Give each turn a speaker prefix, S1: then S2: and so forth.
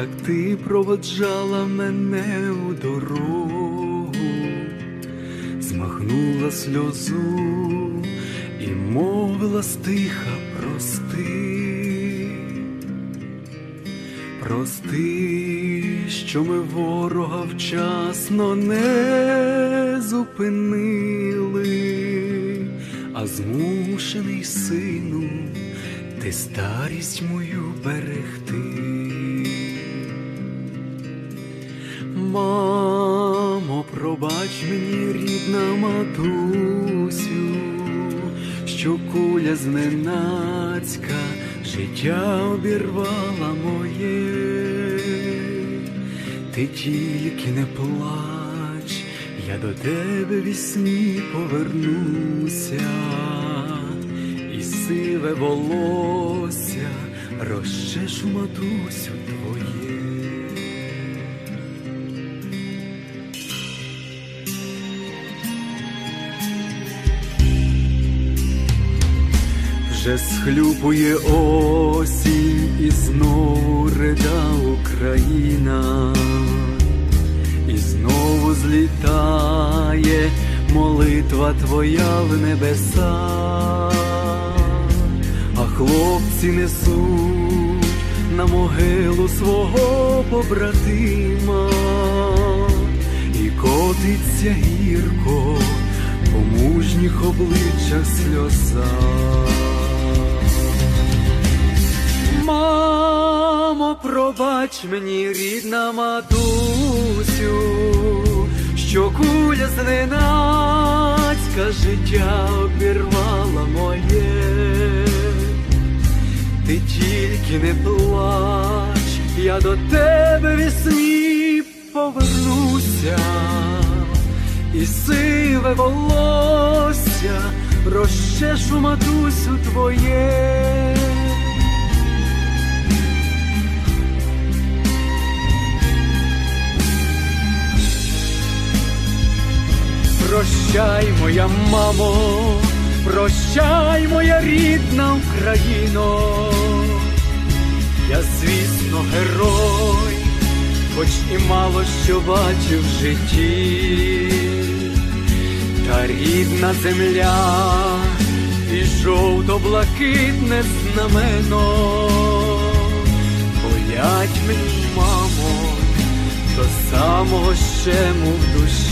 S1: як ти проводжала мене у дорогу, змахнула сльозу і мовила стиха прости. Прости, що ми ворога вчасно не зупинили, а змушений сину, ти старість мою берегти. Мамо, пробач мені, рідна матусю, що куля зненацька життя обірвала моє, ти тільки не плач, я до тебе вісні повернуся, і сиве волосся розчешу матусю твоє. Вже схлюпує осінь і знову рида Україна, і знову злітає молитва твоя в небеса, а хлопці несуть на могилу свого побратима, і котиться гірко по мужніх обличчях сльоза. Мамо, пробач мені, рідна матусю, що куля зненацька життя обірвала моє. Ти тільки не плач, я до тебе весні повернуся, і сиве волосся розчешу матусю твоє. Прощай, моя мамо, прощай, моя рідна Україно, я, звісно, герой, хоч і мало що бачив в житті, та рідна земля і жовто-блакитне знамено, болять мені, мамо, до самого щему в душі.